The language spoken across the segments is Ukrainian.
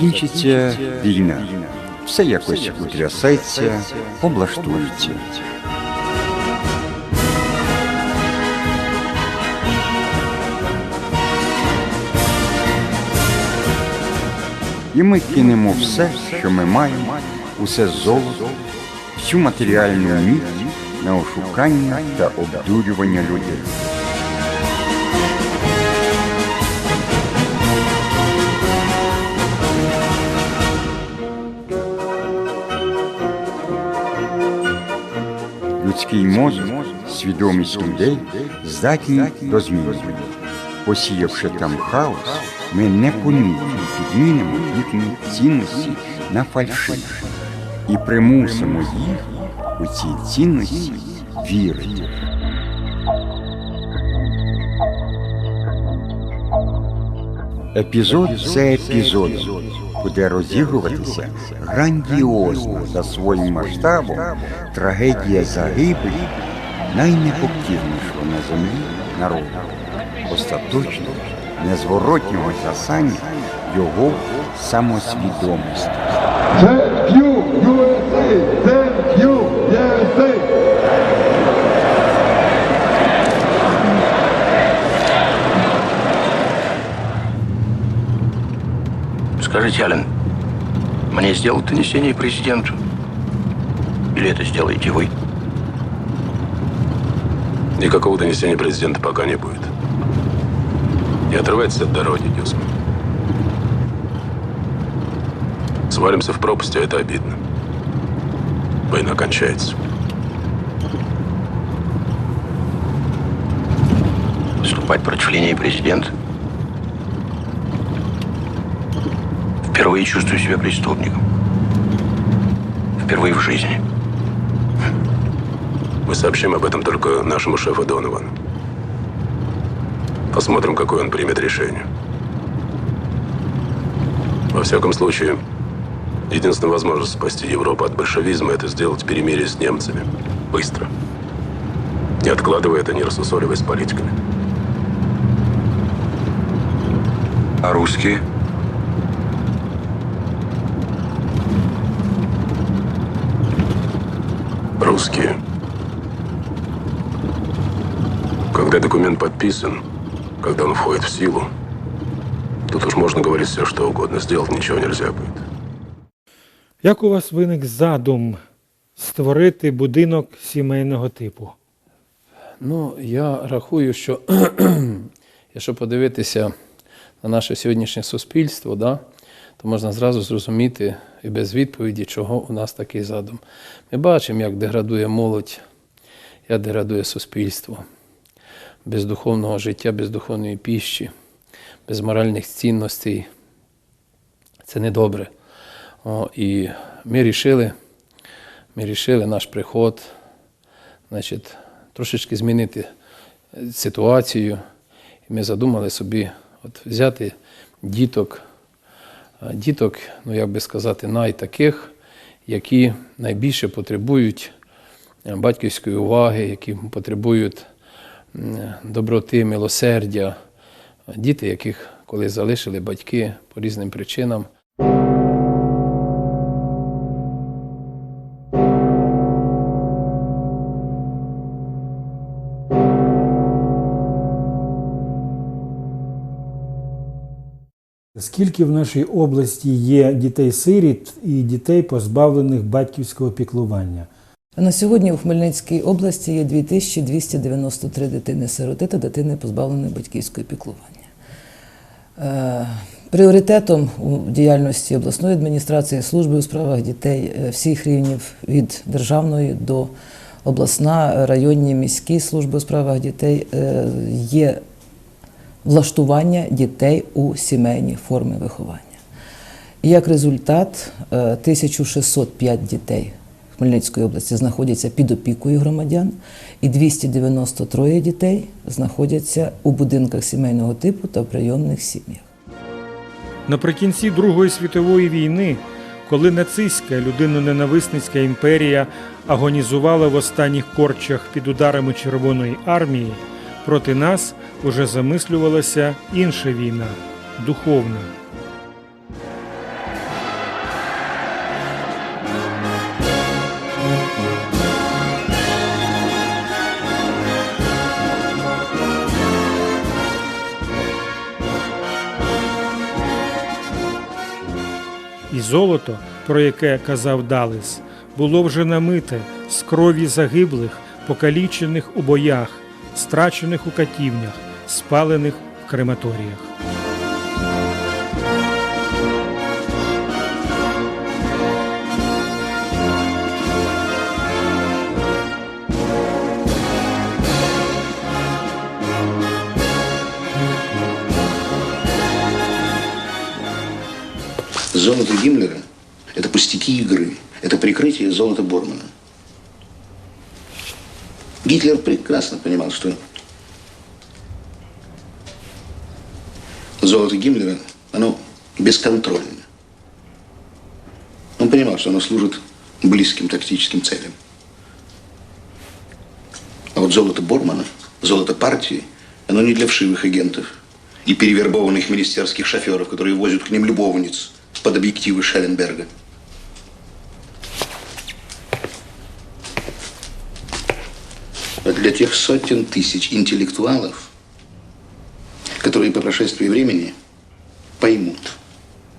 Закінчиться війна. Все якось утрясеться, облаштується. І ми кинемо все, що ми маємо, усе золото, всю матеріальну міць на ошукання та обдурювання людей. Людський мозок, свідомість людей здатні до зміни. Посіявши там хаос, ми непомітно підмінимо їхні цінності на фальшиві і примусимо їх у ці цінності вірити. Епізод це епізод буде розігруватися грандіозно за своїм масштабом трагедія загибелі найнепокірнішого на землі народу, остаточно незворотнього засання його самосвідомості. Thank you, USA! Thank you, USA! Скажите, Ален, мне сделать донесение президенту? Или это сделаете вы? Никакого донесения президента пока не будет. Не отрывайтесь от дороги, Дюсман. Свалимся в пропасть, а это обидно. Война кончается. Вступать против линии президента? Впервые чувствую себя преступником. Впервые в жизни. Мы сообщим об этом только нашему шефу Доновану. Посмотрим, какое он примет решение. Во всяком случае, единственная возможность спасти Европу от большевизма – это сделать перемирие с немцами. Быстро. Не откладывая это, не рассусоливая с политиками. А русские? Русские. Когда документ подписан, когда он входит в силу, тут уж можно говорить все, что угодно. Сделать ничего нельзя будет. Як у вас виник задум створити будинок сімейного типу? Ну, я рахую, що якщо подивитися на наше сьогоднішнє суспільство, да, то можна зразу зрозуміти і без відповіді, чого у нас такий задум. Ми бачимо, як деградує молодь, як деградує суспільство. Без духовного життя, без духовної піщі, без моральних цінностей. Це недобре. О, і ми рішили, ми рішили наш приход, значить, трошечки змінити е, ситуацію. І ми задумали собі от, взяти діток, діток, ну як би сказати, найтаких, які найбільше потребують е, батьківської уваги, які потребують доброти, милосердя. Діти, яких коли залишили батьки по різним причинам. Скільки в нашій області є дітей-сиріт і дітей, позбавлених батьківського піклування? На сьогодні у Хмельницькій області є 2293 дитини-сироти та дитини, позбавлені батьківського піклування. Е, Пріоритетом у діяльності обласної адміністрації служби у справах дітей е, всіх рівнів від державної до обласна, районні, міські служби у справах дітей е, є влаштування дітей у сімейні форми виховання. І як результат, е, 1605 дітей Хмельницької області знаходяться під опікою громадян, і 293 дітей знаходяться у будинках сімейного типу та в прийомних сім'ях. Наприкінці Другої світової війни, коли нацистська людиноненависницька імперія агонізувала в останніх корчах під ударами Червоної армії, проти нас уже замислювалася інша війна духовна. І золото, про яке казав Далес, було вже намите з крові загиблих, покалічених у боях, страчених у катівнях, спалених в крематоріях. Золото Гиммлера – это пустяки игры, это прикрытие золота Бормана. Гитлер прекрасно понимал, что золото Гиммлера, оно бесконтрольно. Он понимал, что оно служит близким тактическим целям. А вот золото Бормана, золото партии, оно не для вшивых агентов и перевербованных министерских шоферов, которые возят к ним любовниц под объективы Шелленберга. А для тех сотен тысяч интеллектуалов, которые по прошествии времени поймут,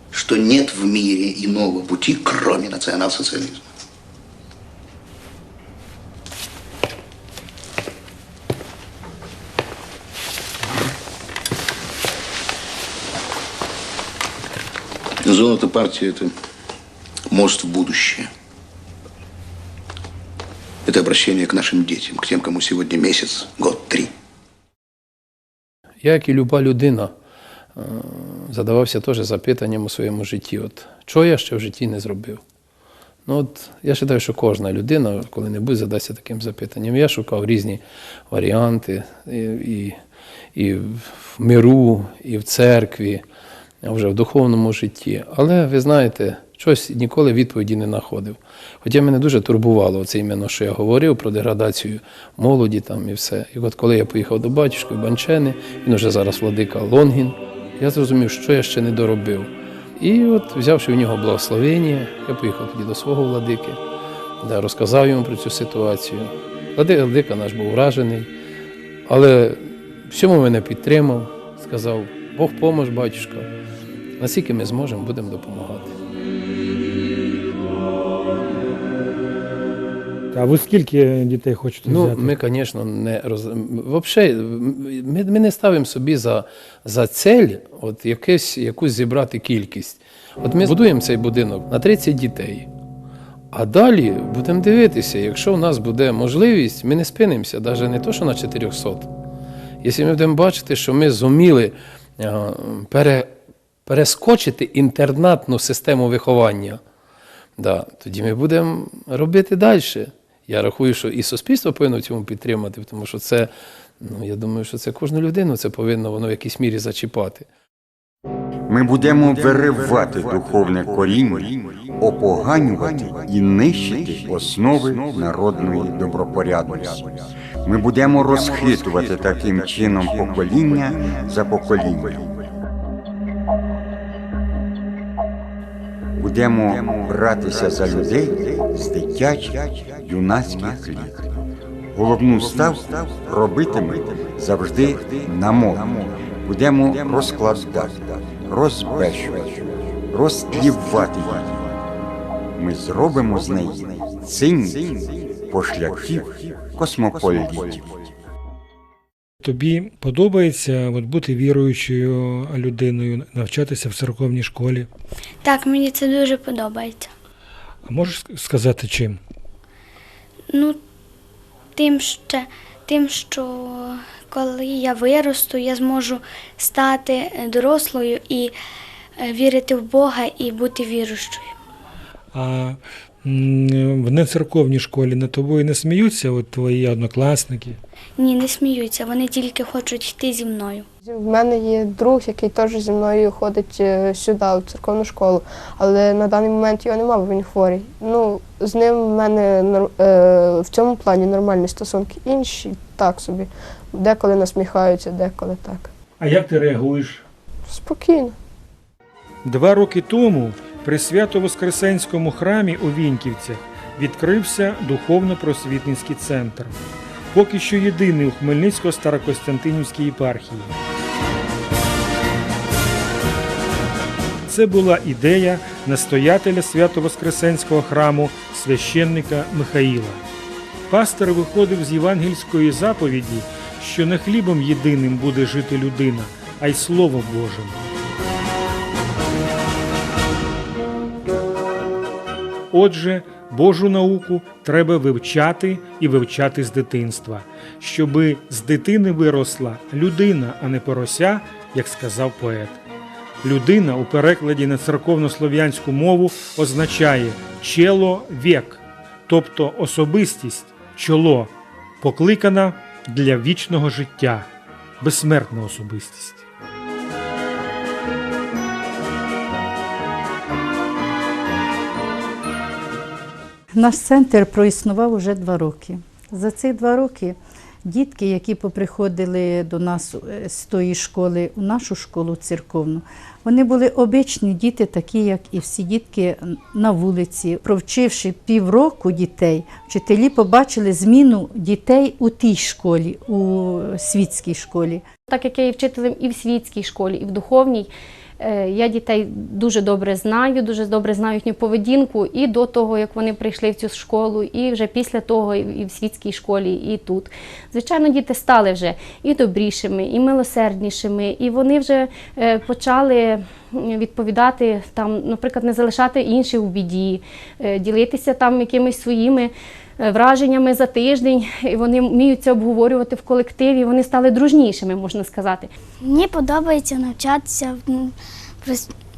что нет в мире иного пути, кроме национал-социализма. Золото партии – это мост в будущее. Это обращение к нашим детям, к тем, кому сегодня месяц, год, три. Я, як і люба людина, е, задавався теж запитанням у своєму житті: от чого я ще в житті не зробив? Ну, от я вважаю, що кожна людина коли-небудь задасться таким запитанням. Я шукав різні варіанти і, і, і в миру, і в церкві, вже в духовному житті. Але ви знаєте, щось ніколи відповіді не знаходив. Хоча мене дуже турбувало це іменно, що я говорив про деградацію молоді там і все. І от коли я поїхав до батюшки Банчени, він уже зараз владика Лонгін, я зрозумів, що я ще не доробив. І от, взявши в нього благословення, я поїхав тоді до свого владики, де розказав йому про цю ситуацію. Владика наш був вражений, але всьому мене підтримав, сказав, Бог помож, батюшка, наскільки ми зможемо, будемо допомагати. А ви скільки дітей хочете Ну, взяти? ми, звісно, не роз... Вообще, ми, ми не ставимо собі за, за цель от якесь, якусь зібрати кількість. От ми будуємо цей будинок на 30 дітей. А далі будемо дивитися, якщо у нас буде можливість, ми не спинимося, навіть не то, що на 400. Якщо ми будемо бачити, що ми зуміли е, пере, перескочити інтернатну систему виховання, да, тоді ми будемо робити далі. Я рахую, що і суспільство повинно в цьому підтримати, тому що це, ну я думаю, що це кожну людину це повинно воно в якійсь мірі зачіпати. Ми будемо виривати духовне коріння, опоганювати і нищити основи народної добропорядності. Ми будемо розхитувати таким чином покоління за поколінням. Будемо братися за людей з дитячих юнацьких літ. Головну ставку робитиме завжди на мову. Будемо розкладати розбещувати, розтлівати її. Ми зробимо з неї цинь пошляків космополітів. Тобі подобається от, бути віруючою людиною, навчатися в церковній школі? Так, мені це дуже подобається. А можеш сказати чим? Ну, тим, що, тим, що коли я виросту, я зможу стати дорослою і е, вірити в Бога і бути віруючою. А в нецерковній школі над тобою не сміються от твої однокласники? Ні, не сміються, вони тільки хочуть йти зі мною. В мене є друг, який теж зі мною ходить е, сюди, в церковну школу, але на даний момент його немає, бо він хворий. Ну, з ним в мене нор- е, в цьому плані нормальні стосунки. Інші так собі. Деколи насміхаються, деколи так. А як ти реагуєш? Спокійно. Два роки тому при Свято-Воскресенському храмі у Віньківцях відкрився духовно-просвітницький центр. Поки що єдиний у Хмельницько-Старокостянтинівській єпархії. Це була ідея настоятеля Свято-Воскресенського храму священника Михаїла. Пастор виходив з євангельської заповіді, що не хлібом єдиним буде жити людина, а й Словом Божим. Отже, Божу науку треба вивчати і вивчати з дитинства, щоби з дитини виросла людина, а не порося, як сказав поет. Людина у перекладі на церковнослов'янську мову означає чело вік, тобто особистість, чоло, покликана для вічного життя, безсмертна особистість. Наш центр проіснував уже два роки. За ці два роки дітки, які поприходили до нас е, з тої школи у нашу школу церковну, вони були обичні діти, такі, як і всі дітки на вулиці. Провчивши півроку дітей, вчителі побачили зміну дітей у тій школі, у світській школі. Так як я є вчителем і в світській школі, і в духовній, я дітей дуже добре знаю, дуже добре знаю їхню поведінку і до того, як вони прийшли в цю школу, і вже після того, і в світській школі, і тут. Звичайно, діти стали вже і добрішими, і милосерднішими, і вони вже е, почали відповідати там, наприклад, не залишати інших у біді, е, ділитися там якимись своїми е, враженнями за тиждень. І вони вміють це обговорювати в колективі. Вони стали дружнішими, можна сказати. Мені подобається навчатися в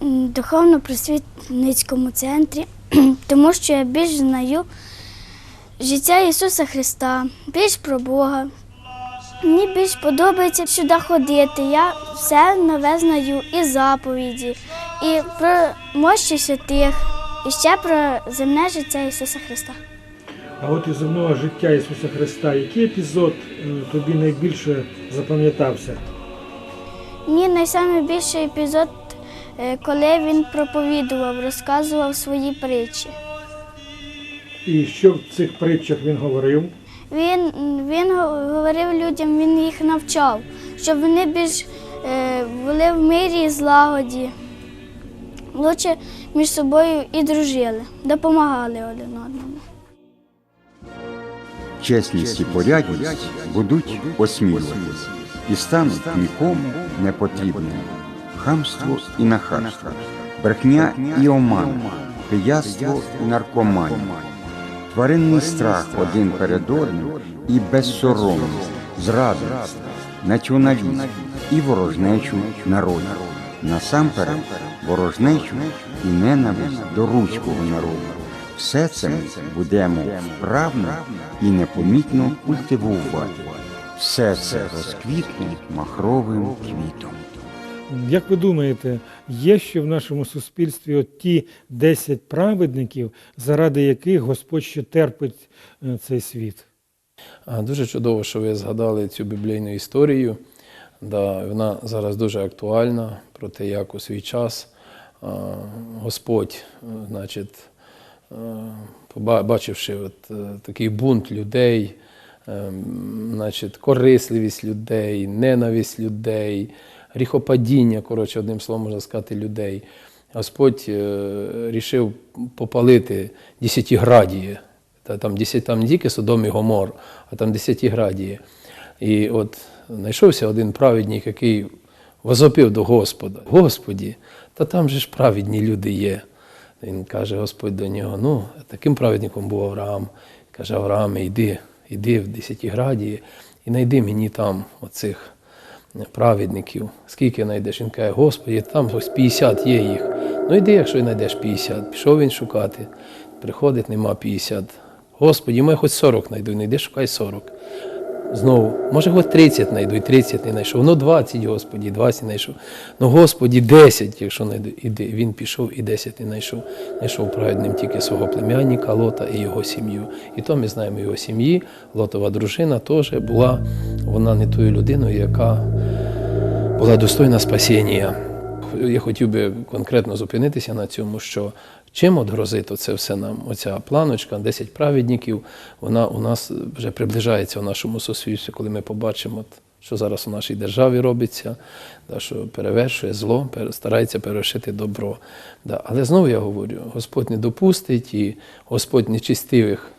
духовно-просвітницькому центрі, тому що я більш знаю життя Ісуса Христа, більш про Бога. Мені більш подобається сюди ходити. Я все нове знаю і заповіді, і про мощі святих, і ще про земне життя Ісуса Христа. А от із земного життя Ісуса Христа, який епізод е, тобі найбільше запам'ятався? Мені найбільший епізод, е, коли він проповідував, розказував свої притчі. І що в цих притчах він говорив? Він, він говорив людям, він їх навчав, щоб вони більш е, були в мирі і злагоді, лучше між собою і дружили, допомагали один одному. Чесність і порядність будуть осмілюватись і стануть нікому не потрібним. Хамство і нахабство, брехня і оман, пияство і наркоманія, тваринний страх один перед одним і безсоромність, зрадництво, націоналізм і ворожнечу народів. Насамперед ворожнечу і ненависть до руського народу. Все це ми будемо вправно і непомітно культивувати. Все це розквітне махровим квітом. Як ви думаєте, є ще в нашому суспільстві от ті 10 праведників, заради яких Господь ще терпить е, цей світ? Дуже чудово, що ви згадали цю біблійну історію. Да, вона зараз дуже актуальна про те, як у свій час Господь, е, значить, бачивши от, е, такий бунт людей, е, значить, корисливість людей, ненависть людей, гріхопадіння, коротше, одним словом можна сказати, людей. Господь е, рішив попалити десятиградіє. Та там, там не тільки Содом і Гомор, а там десятиградіє. І от знайшовся один праведник, який возопив до Господа. Господі, та там же ж праведні люди є. Він каже, Господь до нього, ну, таким праведником був Авраам. Каже, Аврааме, йди, йди в десятиградіє і знайди мені там оцих праведників. Скільки знайдеш? Він каже, Господи, там ось 50 є їх. Ну йди, якщо знайдеш 50. Пішов він шукати. Приходить, нема 50. Господі, ми хоч 40 знайду, не йди, шукай 40. Знову, може, хоч 30 знайду, і 30 не знайшов. Ну 20, Господі, 20 знайшов. Ну, Господі, 10, якщо знайду. Іди. Він пішов і 10 не знайшов. Знайшов праведним тільки свого племянника Лота і його сім'ю. І то ми знаємо його сім'ї. Лотова дружина теж була, вона не тою людиною, яка була достойна спасіння. Я хотів би конкретно зупинитися на цьому, що чим от грозить оце все нам, оця планочка, 10 праведників, вона у нас вже приближається в нашому суспільстві, коли ми побачимо, що зараз у нашій державі робиться, що перевершує зло, старається перевершити добро. Але знову я говорю, Господь не допустить і Господь нечистивих,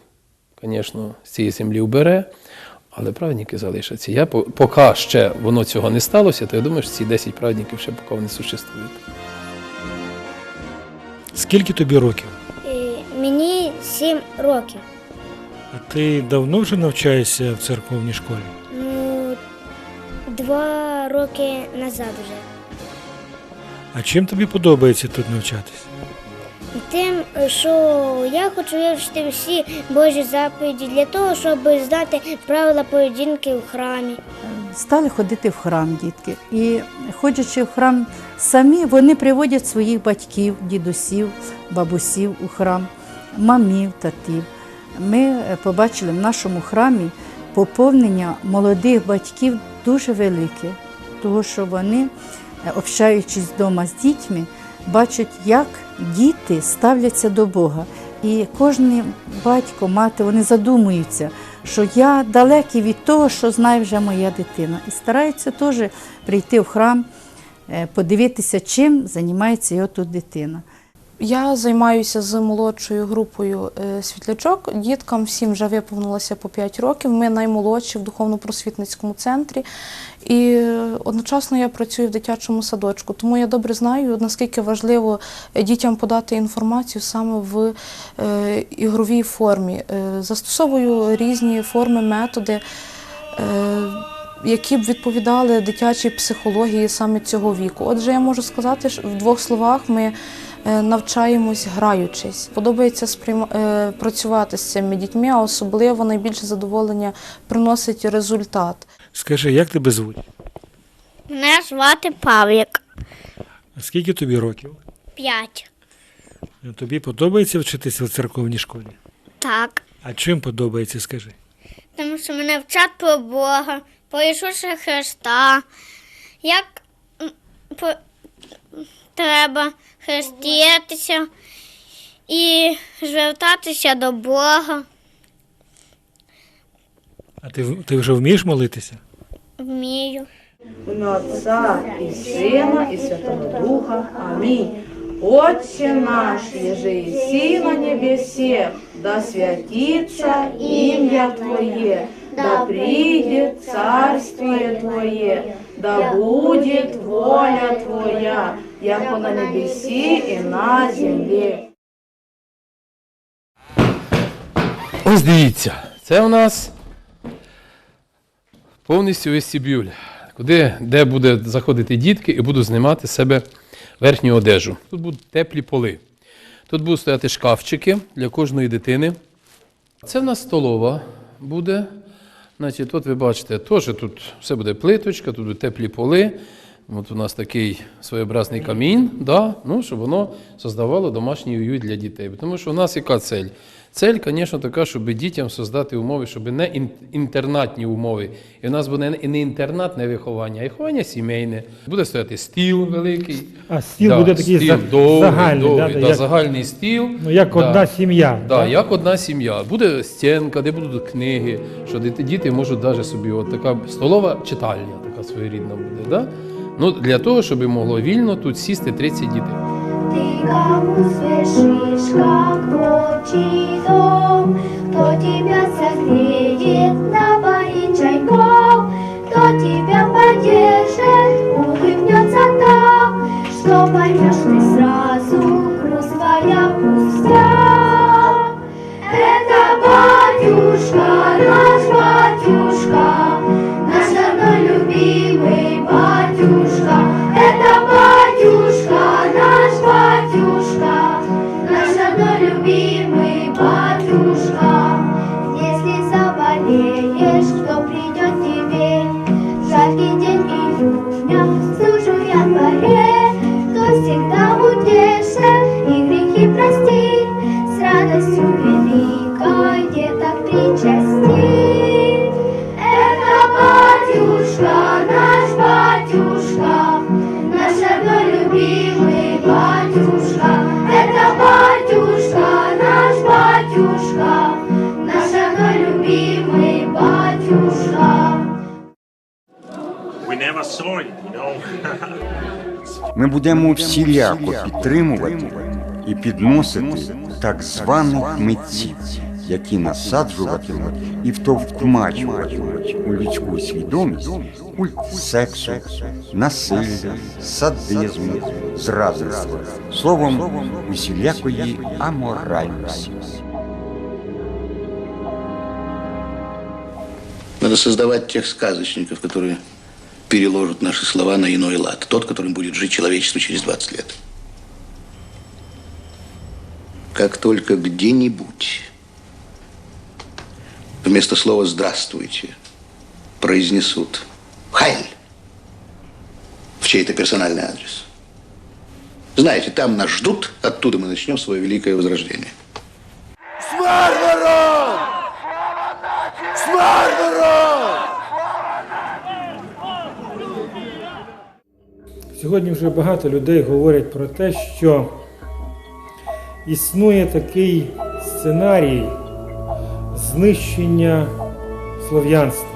звісно, з цієї землі убере, але праведники залишаться. Я поки ще воно цього не сталося, то я думаю, що ці 10 праведників ще поки вони существують. Скільки тобі років? Мені сім років. А ти давно вже навчаєшся в церковній школі? Ну, два роки назад вже. А чим тобі подобається тут навчатися? Тим, що я хочу вивчити всі Божі заповіді для того, щоб знати правила поведінки в храмі. Стали ходити в храм дітки. І ходячи в храм самі, вони приводять своїх батьків, дідусів, бабусів у храм, мамів, татів. Ми е, побачили в нашому храмі поповнення молодих батьків дуже велике, тому що вони, е, общаючись вдома з дітьми, бачать, як діти ставляться до Бога. І кожен батько, мати, вони задумуються, що я далекий від того, що знає вже моя дитина. І стараються теж прийти в храм, е, подивитися, чим займається його тут дитина. Я займаюся з молодшою групою е, світлячок. Діткам всім вже виповнилося по 5 років. Ми наймолодші в духовно-просвітницькому центрі. І е, одночасно я працюю в дитячому садочку. Тому я добре знаю, наскільки важливо е, дітям подати інформацію саме в ігровій формі. Застосовую різні форми, методи. які б відповідали дитячій психології саме цього віку. Отже, я можу сказати, що в двох словах ми навчаємось граючись. Подобається е, працювати з цими дітьми, а особливо найбільше задоволення приносить результат. Скажи, як тебе звуть? Мене звати Павлік. А скільки тобі років? П'ять. Тобі подобається вчитися в церковній школі? Так. А чим подобається, скажи? Тому що мене вчать про Бога, про Ісуса Христа, як по, треба хреститися і звертатися до Бога. А ти, в- ти вже вмієш молитися? Вмію. ім'я Отця і Сина, і Святого Духа. Амінь. Отче наш, еже еси на небесе, да святится имя Твое, да придет царствие Твое, да будет воля Твоя, яко на небеси и на земле. Ось дивіться, це у нас повністю вестибюль, куди, де буде заходити дітки і будуть знімати з себе верхню одежу. Тут будуть теплі поли. Тут будуть стояти шкафчики для кожної дитини. Це в нас столова буде. Значить, от ви бачите, теж тут все буде плиточка, тут будуть теплі поли. От у нас такий своєобразний камін, да? ну, щоб воно создавало домашній уют для дітей. Тому що у нас яка цель? Цель, звісно, така, щоб дітям создати умови, щоб не ін- інтернатні умови. І в нас буде не- не інтернатне виховання, а виховання сімейне. Буде стояти стіл великий. А стіл буде такий стіл за- довгий, загальний, довгий, да, да, як- загальний стіл. Ну, як Да. одна сім'я. Да, так? як одна сім'я. Буде стінка, де будуть книги, що діти можуть навіть собі, от така столова читальня, така своєрідна буде. Да? Ну, для того, щоб могло вільно тут сісти 30 дітей. Ти кому спешишь, как волчий дом? Кто будемо всіляко підтримувати і підносити так званих митців, які насаджуватимуть і втовкмачуватимуть у людську свідомість культ сексу, насилля, садизму, зрадництва, словом, усілякої аморальності. Надо создавать тех сказочников, которые переложат наши слова на иной лад. Тот, которым будет жить человечество через 20 лет. Как только где-нибудь вместо слова «здравствуйте» произнесут «Хайль» в чей-то персональный адрес. Знаете, там нас ждут, оттуда мы начнем свое великое возрождение. Смерть ворон! Смерть ворон! Сьогодні вже багато людей говорять про те, що існує такий сценарій знищення слов'янства.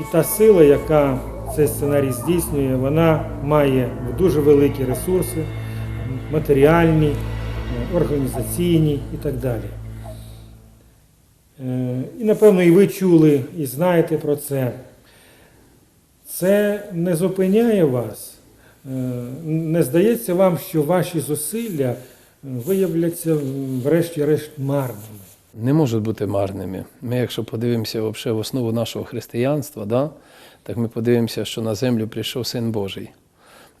І та сила, яка цей сценарій здійснює, вона має дуже великі ресурси, матеріальні, організаційні і так далі. Е, І напевно і ви чули, і знаєте про це. Це не зупиняє вас. Е, Не здається вам, що ваші зусилля е, виявляться врешті-решт марними. Не можуть бути марними. Ми, якщо подивимося в основу нашого християнства, да, так ми подивимося, що на землю прийшов Син Божий.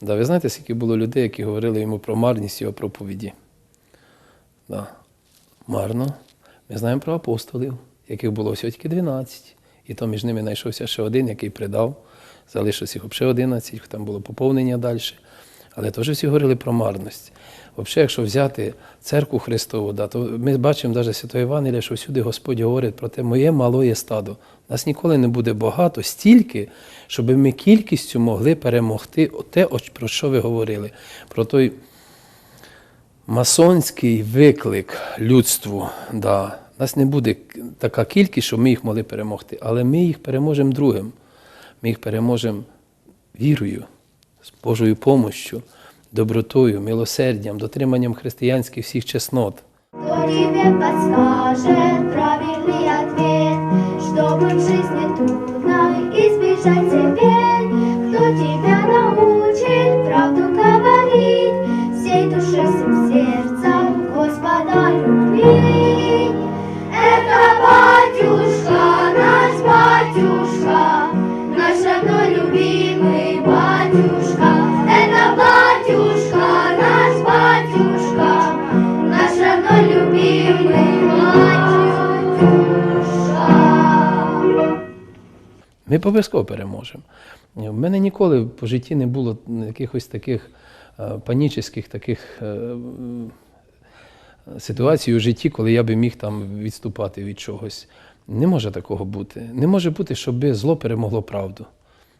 Да, ви знаєте, скільки було людей, які говорили йому про марність його проповіді? Да. Марно. Ми знаємо про апостолів, яких було всього тільки 12. І то між ними знайшовся ще один, який придав. Залишилось їх ще 11, там було поповнення далі. Але теж всі говорили про марність. Взагалі, якщо взяти церкву Христову, да, то ми бачимо навіть Святого Євангелія, що всюди Господь говорить про те, моє малоє стадо. Нас ніколи не буде багато, стільки, щоб ми кількістю могли перемогти те, про що ви говорили. Про той масонський виклик людству. Да. Нас не буде така кількість, щоб ми їх могли перемогти, але ми їх переможемо другим. Ми їх переможемо вірою, з Божою помощю, добротою, милосердям, дотриманням християнських всіх чеснот. Тебе подскажет правильный ответ, чтобы в жизни трудно избежать тебе? Обов'язково переможемо. В мене ніколи по житті не було якихось таких е, панічних таких е, ситуацій у житті, коли я би міг там відступати від чогось. Не може такого бути. Не може бути, щоб зло перемогло правду.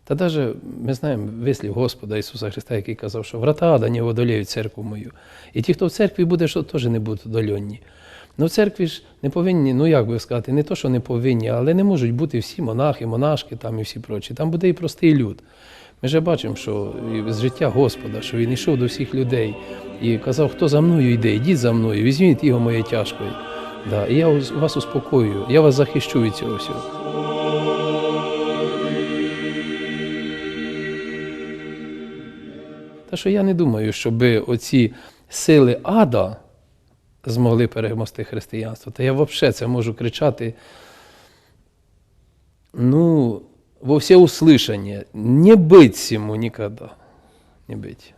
Та навіть ми знаємо вислів Господа Ісуса Христа, який казав, що врата Ада не одоліють церкву мою. І ті, хто в церкві буде, що теж не будуть одольонні. Ну, в церкві ж не повинні, ну як би сказати, не то, що не повинні, але не можуть бути всі монахи, монашки там і всі прочі. Там буде і простий люд. Ми вже бачимо, що з життя Господа, що він йшов до всіх людей і казав, хто за мною йде, йдіть за мною, візьміть його моєї тяжкої. Да, і я вас успокоюю, я вас захищу від цього всього. Та що я не думаю, щоб оці сили ада змогли перемогти християнство. Та я взагалі це можу кричати. Ну, во всеуслышание, не быть всему никогда. Не быть.